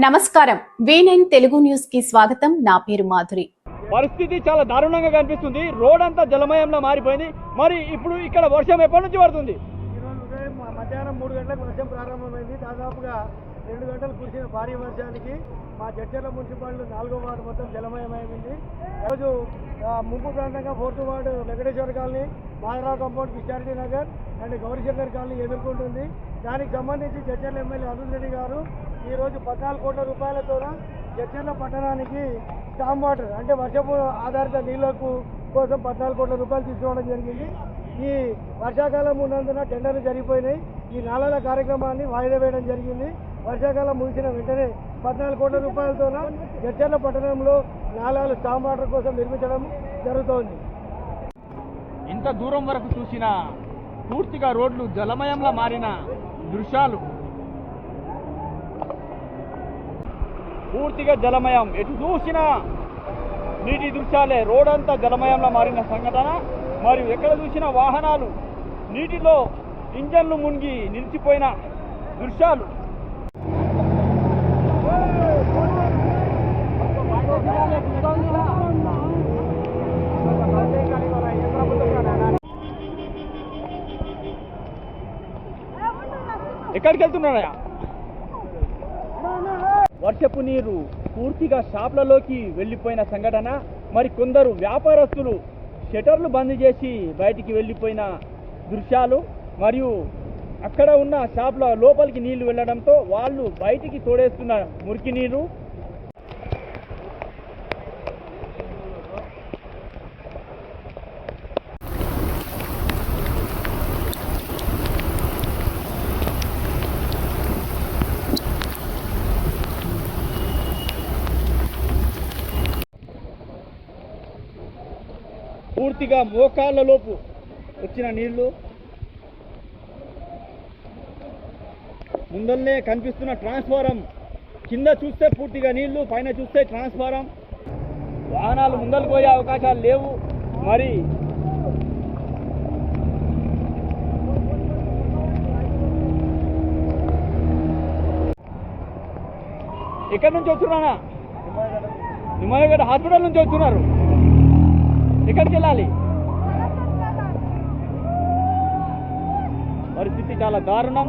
నమస్కారం. V nine Telugu న్యూస్కి స్వాగతం. నా పేరు మాధురి. పరిస్థితి చాలా దారుణంగా కనిపిస్తుంది. రోడ్ అంతా జలమయంలో మారిపోయింది. మరి ఇప్పుడు ఇక్కడ వర్షం ఎప్పటి నుంచి పడుతుంది? ఈరోజు ఉదయం మ- మధ్యాహ్నం మూడు గంటలకు వర్షం ప్రారంభమైంది. దాదాపుగా రెండు గంటలు కురిసిన భారీ వర్షానికి మా జడ్చర్ల మున్సిపాలిటీ నాలుగో వార్డు మొత్తం జలమయమైంది. ఈరోజు ముంపు ప్రాంతంగా fourth ward Venkateswara colony Madhavarao compound Kishareddy Nagar and Gaurishankar colony ఎదుర్కొంటుంది. దానికి సంబంధించి జడ్చర్ల ఎమ్మెల్యే అరుణ్ రెడ్డి గారు ఈరోజు పద్నాలుగు కోట్ల రూపాయలతో జడ్చర్ల పట్టణానికి స్టామ్ వాటర్ అంటే వర్షపు ఆధారిత నీళ్ళకు కోసం పద్నాలుగు కోట్ల రూపాయలు తీసుకోవడం జరిగింది. ఈ వర్షాకాలం ఉన్నందున టెండర్లు జరిగిపోయినాయి. ఈ నాళాల కార్యక్రమాన్ని వాయిదా వేయడం జరిగింది. వర్షాకాలం ముగిసిన వెంటనే పద్నాలుగు కోట్ల రూపాయలతో జడ్చర్ల పట్టణంలో నాలాలు స్టామ్ వాటర్ కోసం నిర్మించడం జరుగుతోంది. ఇంత దూరం వరకు చూసిన పూర్తిగా రోడ్లు జలమయంలో మారిన దృశ్యాలు పూర్తిగా జలమయం ఎటు చూసినా నీటి దృశ్యాలే రోడంతా జలమయంలో మారిన సంఘటన మరియు ఎక్కడ చూసిన వాహనాలు నీటిలో ఇంజన్లు మునిగి నిలిచిపోయిన దృశ్యాలు ఎక్కడికి వెళ్తున్నాయా వర్షపు నీరు పూర్తిగా షాప్లలోకి వెళ్ళిపోయిన సంఘటన మరి కొందరు వ్యాపారస్తులు షటర్లు బంద్ చేసి బయటికి వెళ్ళిపోయిన దృశ్యాలు మరియు అక్కడ ఉన్న షాప్ల లోపలికి నీళ్ళు వెళ్ళడంతో వాళ్ళు బయటికి తోడేస్తున్న మురికి నీరు పూర్తిగా మోకాళ్ళ లోపు వచ్చిన నీళ్ళు. ముందల్నే కనిపిస్తున్న ట్రాన్స్ఫారం కింద చూస్తే పూర్తిగా నీళ్ళు పైన చూస్తే ట్రాన్స్ఫారం. వాహనాలు ముందరకు పోయే అవకాశాలు లేవు. మరి ఎక్కడి నుంచి వస్తున్నానా నిమ్మగడ్డ హాస్పిటల్ నుంచి వస్తున్నారు. ఎక్కడికి వెళ్ళాలి? పరిస్థితి చాలా దారుణం.